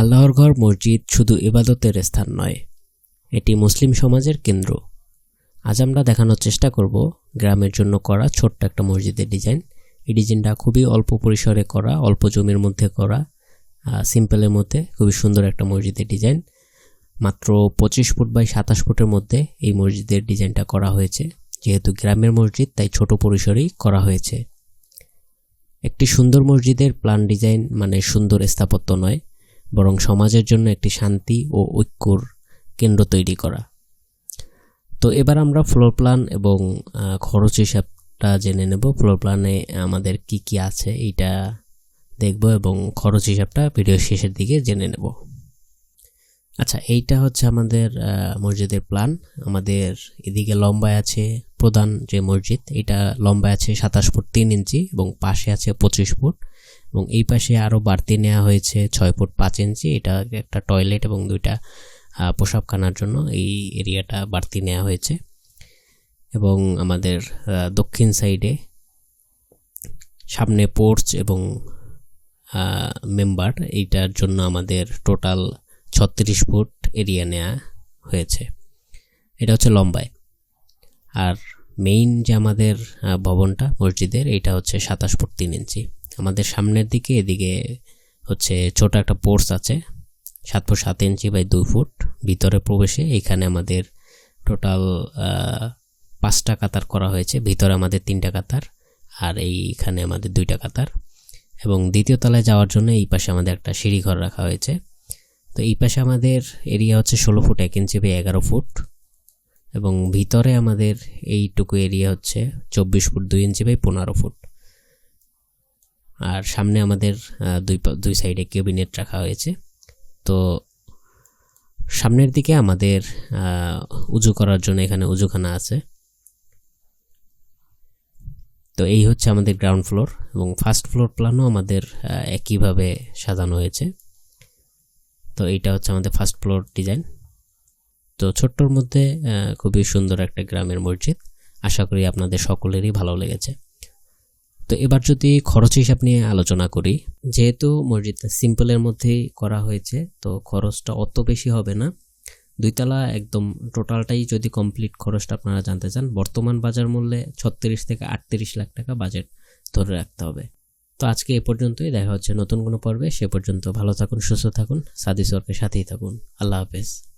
আল্লাহর ঘর মসজিদ শুধু ইবাদতের স্থান নয়, এটি মুসলিম সমাজের কেন্দ্র। আজ আমরা দেখানোর চেষ্টা করব গ্রামের জন্য করা ছোট্ট একটা মসজিদের ডিজাইন। এই ডিজাইনটা খুবই অল্প পরিসরে করা, অল্প জমির মধ্যে করা সিম্পলের মধ্যে খুবই সুন্দর একটা মসজিদের ডিজাইন। মাত্র পঁচিশ ফুট বাই সাতাশ ফুটের মধ্যে এই মসজিদের ডিজাইনটা করা হয়েছে। যেহেতু গ্রামের মসজিদ, তাই ছোট পরিসরেই করা হয়েছে। একটি সুন্দর মসজিদের প্ল্যান ডিজাইন মানে সুন্দর স্থাপত্য নয় বরং সমাজের জন্য একটি শান্তি ও ঐক্যর কেন্দ্র তৈরি করা। তো এবার আমরা ফ্লোর প্ল্যান এবং খরচ হিসাবটা জেনে নেব। ফ্লোর প্ল্যানে আমাদের কি কি আছে এইটা দেখব এবং খরচ হিসাবটা ভিডিও শেষের দিকে জেনে নেব। আচ্ছা এইটা হচ্ছে আমাদের মসজিদের প্ল্যান আমাদের এদিকে লম্বায় আছে প্রধান যে মসজিদ, এটা লম্বায় আছে সাতাশ ফুট তিন ইঞ্চি এবং পাশে আছে পঁচিশ ফুট। এবং এই পাশে আরও বাড়তি নেওয়া হয়েছে ছয় ফুট পাঁচ ইঞ্চি। এটা একটা টয়লেট এবং দুইটা প্রসাবখানার জন্য এই এরিয়াটা বাড়তি নেওয়া হয়েছে। এবং আমাদের দক্ষিণ সাইডে সামনে পোর্চ এবং মেম্বার এইটার জন্য আমাদের টোটাল ছত্রিশ ফুট এরিয়া নেওয়া হয়েছে। এটা হচ্ছে লম্বায়। আর মেইন যে আমাদের ভবনটা, মসজিদের, এটা হচ্ছে সাতাশ ফুট তিন ইঞ্চি। আমাদের সামনের দিকে, এদিকে হচ্ছে ছোট একটা পোর্স আছে, সাত ফুট সাত ইঞ্চি বাই দুই ফুট ভিতরে প্রবেশে। এখানে আমাদের টোটাল পাঁচটা কাতার করা হয়েছে, ভিতরে আমাদের তিনটা কাতার আর এইখানে আমাদের দুইটা কাতার। এবং দ্বিতীয় তলায় যাওয়ার জন্য এই পাশে আমাদের একটা সিঁড়িঘর রাখা হয়েছে। তো এই পাশে আমাদের এরিয়া হচ্ছে ষোলো ফুট, এক ইঞ্চি বাই এগারো ফুট। এবং ভিতরে আমাদের এইটুকু এরিয়া হচ্ছে চব্বিশ ফুট, দুই ইঞ্চি বাই পনেরো ফুট। আর সামনে আমাদের দুই দুই সাইডে কেবিনেট রাখা হয়েছে। তো সামনের দিকে আমাদের উজু করার জন্য এখানে উজুখানা আছে। তো এই হচ্ছে আমাদের গ্রাউন্ড ফ্লোর এবং ফার্স্ট ফ্লোর প্ল্যানও আমাদের একইভাবে সাজানো হয়েছে। তো এইটা হচ্ছে আমাদের ফার্স্ট ফ্লোর ডিজাইন। তো ছোট্টর মধ্যে খুবই সুন্দর একটা গ্রামের মসজিদ। আশা করি আপনাদের সকলেরই ভালো লেগেছে। তো এবার যদি খরচ হিসাব নিয়ে আলোচনা করি, যেহেতু মসজিদটা সিম্পলের মধ্যেই করা হয়েছে, তো খরচটা অত বেশি হবে না। দুইতলা একদম টোটালটাই যদি কমপ্লিট খরচটা আপনারা জানতে চান, বর্তমান বাজার মূল্যে ছত্রিশ থেকে আটত্রিশ লাখ টাকা বাজেট ধরে রাখতে হবে। তো আজকে এ পর্যন্তই, দেখা হচ্ছে নতুন কোনো পর্বে। সে পর্যন্ত ভালো থাকুন, সুস্থ থাকুন, সাদিস ওয়ার্কের সাথেই থাকুন। আল্লাহ হাফেজ।